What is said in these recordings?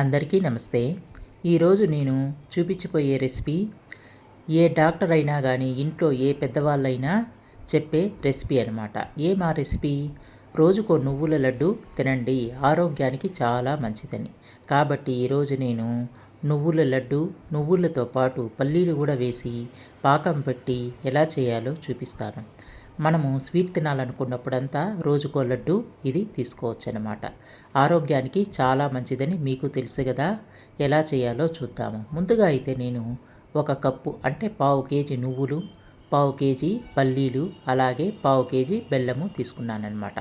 అందరికీ నమస్తే. ఈరోజు నేను చూపించిపోయే రెసిపీ ఏ డాక్టర్ అయినా కానీ ఇంట్లో ఏ పెద్దవాళ్ళైనా చెప్పే రెసిపీ అనమాట ఏ మా రెసిపీ? రోజుకో నువ్వుల లడ్డు తినండి ఆరోగ్యానికి చాలా మంచిదని. కాబట్టి ఈరోజు నేను నువ్వుల లడ్డు నువ్వులతో పాటు పల్లీలు కూడా వేసి పాకం పెట్టి ఎలా చేయాలో చూపిస్తాను. మనము స్వీట్ తినాలనుకున్నప్పుడంతా రోజుకో లడ్డు ఇది తీసుకోవచ్చు అనమాట ఆరోగ్యానికి చాలా మంచిదని మీకు తెలుసు కదా. ఎలా చేయాలో చూద్దాము. ముందుగా అయితే నేను ఒక కప్పు అంటే పావు కేజీ నువ్వులు పావు కేజీ పల్లీలు అలాగే పావు కేజీ బెల్లము తీసుకున్నానమాట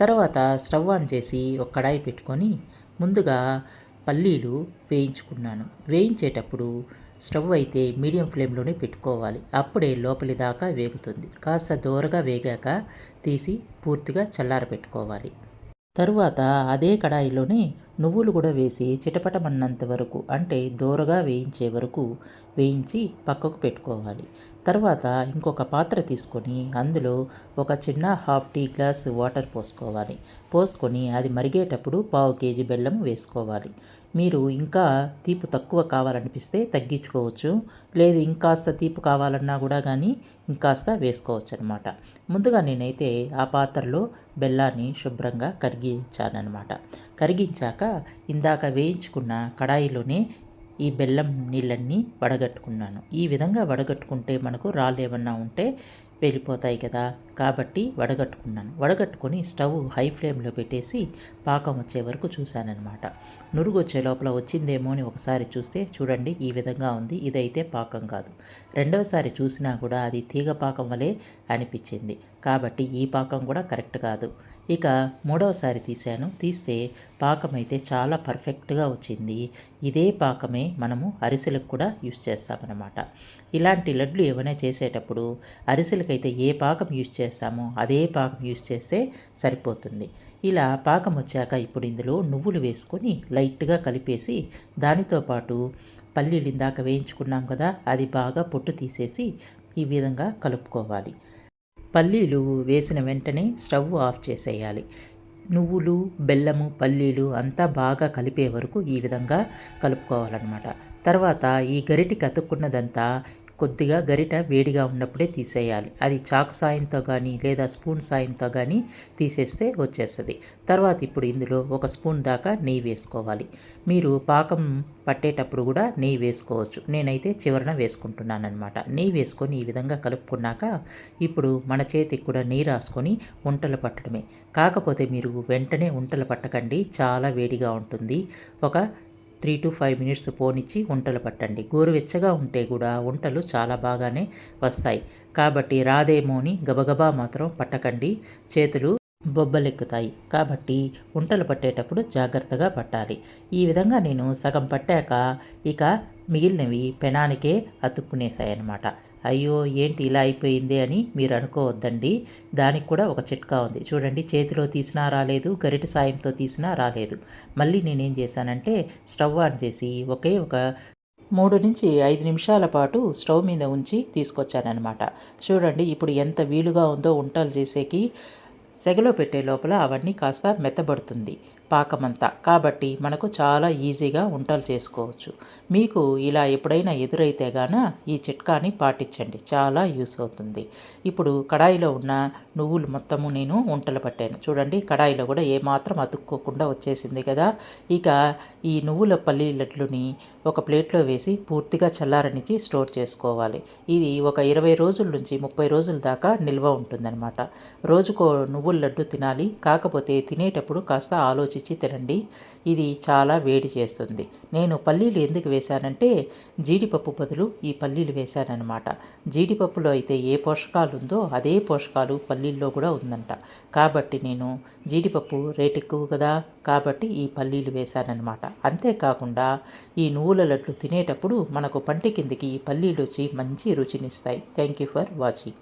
తర్వాత స్టవ్ ఆన్ చేసి ఒక కడాయి పెట్టుకొని ముందుగా పల్లీలు వేయించుకున్నాను. వేయించేటప్పుడు స్టవ్ అయితే మీడియం ఫ్లేమ్లోనే పెట్టుకోవాలి. అప్పుడే లోపలి దాకా వేగుతుంది. కాస్త దూరగా వేగాక తీసి పూర్తిగా చల్లార పెట్టుకోవాలి తరువాత అదే కడాయిలోనే నువ్వులు కూడా వేసి చిటపటమన్నంత వరకు అంటే దూరగా వేయించే వరకు వేయించి పక్కకు పెట్టుకోవాలి. తర్వాత ఇంకొక పాత్ర తీసుకొని అందులో ఒక చిన్న హాఫ్ టీ గ్లాస్ వాటర్ పోసుకోవాలి. పోసుకొని అది మరిగేటప్పుడు పావు కేజీ బెల్లం వేసుకోవాలి. మీరు ఇంకా తీపు తక్కువ కావాలనిపిస్తే తగ్గించుకోవచ్చు. లేదు ఇంకాస్త తీపు కావాలన్నా కూడా కానీ ఇంకాస్త వేసుకోవచ్చు అనమాట ముందుగా నేనైతే ఆ పాత్రలో బెల్లాన్ని శుభ్రంగా కరిగించానమాట కరిగించాక ఇందాక వేయించుకున్న కడాయిలోనే ఈ బెల్లం నీళ్ళన్నీ వడగట్టుకున్నాను. ఈ విధంగా వడగట్టుకుంటే మనకు రాళ్ళు ఏమన్నా ఉంటే వెళ్ళిపోతాయి కదా. కాబట్టి వడగట్టుకున్నాను. వడగట్టుకొని స్టవ్ హై ఫ్లేమ్లో పెట్టేసి పాకం వచ్చే వరకు చూశానన్నమాట. నురుగు వచ్చే లోపల వచ్చిందేమో అని ఒకసారి చూస్తే చూడండి ఈ విధంగా ఉంది. ఇదైతే పాకం కాదు. రెండవసారి చూసినా కూడా అది తీగ పాకం వలె అనిపించింది. కాబట్టి ఈ పాకం కూడా కరెక్ట్ కాదు. ఇక మూడవసారి తీసాను తీస్తే పాకం అయితే చాలా పర్ఫెక్ట్గా వచ్చింది. ఇదే పాకమే మనము అరిసెలకు కూడా యూజ్ చేస్తామన్నమాట. ఇలాంటి లడ్లు ఏమైనా చేసేటప్పుడు అరిసెలకైతే ఏ పాకం యూజ్ చేస్తామో అదే పాకం యూజ్ చేస్తే సరిపోతుంది. ఇలా పాకం వచ్చాక ఇప్పుడు ఇందులో నువ్వులు వేసుకొని లైట్గా కలిపేసి దానితో పాటు పల్లీలు ఇందాక వేయించుకున్నాం కదా అది బాగా పొట్టు తీసేసి ఈ విధంగా కలుపుకోవాలి. పల్లీలు వేసిన వెంటనే స్టవ్ ఆఫ్ చేసేయాలి. నువ్వులు బెల్లము పల్లీలు అంతా బాగా కలిపే వరకు ఈ విధంగా కలుపుకోవాలన్నమాట. తర్వాత ఈ గరిటికి అతుక్కున్నదంతా కొద్దిగా గరిట వేడిగా ఉన్నప్పుడే తీసేయాలి. అది చాకు సాయంతో కానీ లేదా స్పూన్ సాయంతో కానీ తీసేస్తే వచ్చేస్తుంది. తర్వాత ఇప్పుడు ఇందులో ఒక స్పూన్ దాకా నెయ్యి వేసుకోవాలి. మీరు పాకం పట్టేటప్పుడు కూడా నెయ్యి వేసుకోవచ్చు. నేనైతే చివరన వేసుకుంటున్నాను అనమాట నెయ్యి వేసుకొని ఈ విధంగా కలుపుకున్నాక ఇప్పుడు మన చేతికి కూడా నెయ్యి రాసుకొని వంటలు పట్టడమే. కాకపోతే మీరు వెంటనే వంటలు పట్టకండి. చాలా వేడిగా ఉంటుంది. ఒక త్రీ టు ఫైవ్ మినిట్స్ పోనిచ్చి వంటలు పట్టండి. గోరువెచ్చగా ఉంటే కూడా వంటలు చాలా బాగానే వస్తాయి. కాబట్టి రాదేమో అని గబగబా మాత్రం పట్టకండి. చేతులు బొబ్బలెక్కుతాయి. కాబట్టి వంటలు పట్టేటప్పుడు జాగ్రత్తగా పట్టాలి. ఈ విధంగా నేను సగం పట్టాక ఇక మిగిలినవి పెనానికే అతుక్కునేసాయి అన్నమాట అయ్యో ఏంటి ఇలా అయిపోయింది అని మీరు అనుకోవద్దండి. దానికి కూడా ఒక చిట్కా ఉంది. చూడండి చేతిలో తీసినా రాలేదు గరిట సాయంతో తీసినా రాలేదు. మళ్ళీ నేనేం చేశానంటే స్టవ్ ఆన్ చేసి ఒకే ఒక మూడు నుంచి ఐదు నిమిషాల పాటు స్టవ్ మీద ఉంచి తీసుకొచ్చానమాట చూడండి ఇప్పుడు ఎంత వీలుగా ఉందో వంటలు చేసేకి సెగలో పెట్టే లోపల అవన్నీ కాస్త మెత్తబడుతుంది. పాకమంతా. కాబట్టి మనకు చాలా ఈజీగా వంటలు చేసుకోవచ్చు. మీకు ఇలా ఎప్పుడైనా ఎదురైతే గాన ఈ చిట్కాని పాటించండి. చాలా యూస్ అవుతుంది. ఇప్పుడు కడాయిలో ఉన్న నువ్వులు మొత్తము నేను వంటలు పట్టాను. చూడండి కడాయిలో కూడా ఏమాత్రం అతుక్కోకుండా వచ్చేసింది కదా. ఇక ఈ నువ్వుల పల్లీలట్లుని ఒక ప్లేట్లో వేసి పూర్తిగా చల్లారనిచ్చి స్టోర్ చేసుకోవాలి. ఇది ఒక ఇరవై రోజుల నుంచి ముప్పై రోజుల దాకా నిల్వ ఉంటుందన్నమాట. రోజుకో నువ్వుల లడ్డు తినాలి. కాకపోతే తినేటప్పుడు కాస్త ఆలోచన తినండి. ఇది చాలా వేడి చేస్తుంది. నేను పల్లీలు ఎందుకు వేశానంటే జీడిపప్పు బదులు ఈ పల్లీలు వేశానన్నమాట. జీడిపప్పులో అయితే ఏ పోషకాలు ఉందో అదే పోషకాలు పల్లీల్లో కూడా ఉందంట. కాబట్టి నేను జీడిపప్పు రేటు ఎక్కువ కదా కాబట్టి ఈ పల్లీలు వేశానన్నమాట. అంతేకాకుండా ఈ నువ్వుల లడ్లు తినేటప్పుడు మనకు పంటి కిందికి ఈ పల్లీలు వచ్చి మంచి రుచినిస్తాయి. Thank you for watching.